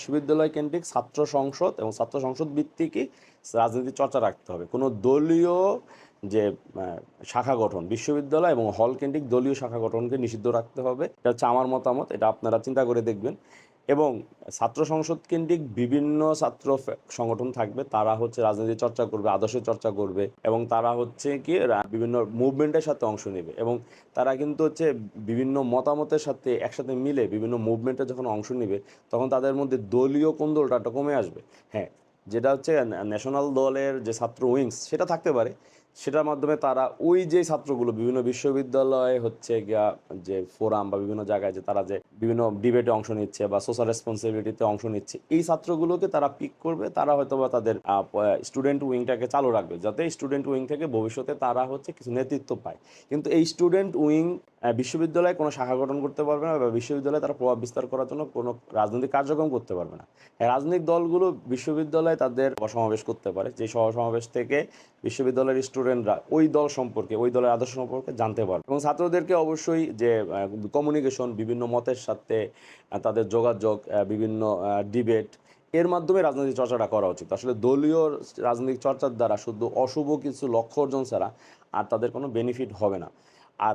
বিশ্ববিদ্যালয় কেন্দ্রিক ছাত্র সংসদ এবং ছাত্র সংসদ ভিত্তিকই রাজনীতি চর্চা রাখতে হবে। কোনো দলীয় যে শাখা গঠন, বিশ্ববিদ্যালয় এবং হল কেন্দ্রিক দলীয় শাখা গঠনকে নিষিদ্ধ রাখতে হবে। এটা হচ্ছে আমার মতামত, এটা আপনারা চিন্তা করে দেখবেন। এবং ছাত্র সংসদ কেন্দ্রিক বিভিন্ন ছাত্র সংগঠন থাকবে, তারা হচ্ছে রাজনীতি চর্চা করবে আদর্শ চর্চা করবে এবং তারা হচ্ছে কি বিভিন্ন মুভমেন্টের সাথে অংশ নেবে এবং তারা কিন্তু হচ্ছে বিভিন্ন মতামতের সাথে একসাথে মিলে বিভিন্ন মুভমেন্টে যখন অংশ নেবে, তখন তাদের মধ্যে দলীয় কোন্দলটা কমে আসবে। হ্যাঁ যেটা হচ্ছে ন্যাশনাল দলের যে ছাত্র উইংস সেটা থাকতে পারে সেটার মাধ্যমে তারা ওই যে ছাত্রগুলো বিভিন্ন বিশ্ববিদ্যালয়ে হচ্ছে গিয়া যে ফোরাম বা বিভিন্ন জায়গায় যে তারা যে বিভিন্ন ডিবেটে অংশ নিচ্ছে বা সোশ্যাল রেসপন্সিবিলিটিতে অংশ নিচ্ছে এই ছাত্রগুলোকে তারা পিক করবে তারা হয়তো বা তাদের স্টুডেন্ট উইংটাকে চালু রাখবে যাতে স্টুডেন্ট উইং থেকে ভবিষ্যতে তারা হচ্ছে কিছু নেতৃত্ব পায়। কিন্তু এই স্টুডেন্ট উইং বিশ্ববিদ্যালয়ে কোনো শাখা গঠন করতে পারবে না বা বিশ্ববিদ্যালয়ে তারা প্রভাব বিস্তার করার জন্য কোনো রাজনৈতিক কার্যক্রম করতে পারবে না। হ্যাঁ, রাজনৈতিক দলগুলো বিশ্ববিদ্যালয়ে তাদের সমাবেশ করতে পারে যে সহ সমাবেশ থেকে বিশ্ববিদ্যালয়ের স্টুডেন্টরা ওই দল সম্পর্কে, ওই দলের আদর্শ সম্পর্কে জানতে পারবে। এবং ছাত্রদেরকে অবশ্যই যে কমিউনিকেশন বিভিন্ন মতের সাথে তাদের যোগাযোগ বিভিন্ন ডিবেট এর মাধ্যমে রাজনৈতিক চর্চাটা করা উচিত। আসলে দলীয় রাজনৈতিক চর্চার দ্বারা শুধু অশুভ কিছু লক্ষ্য অর্জন ছাড়া আর তাদের কোনো বেনিফিট হবে না। আর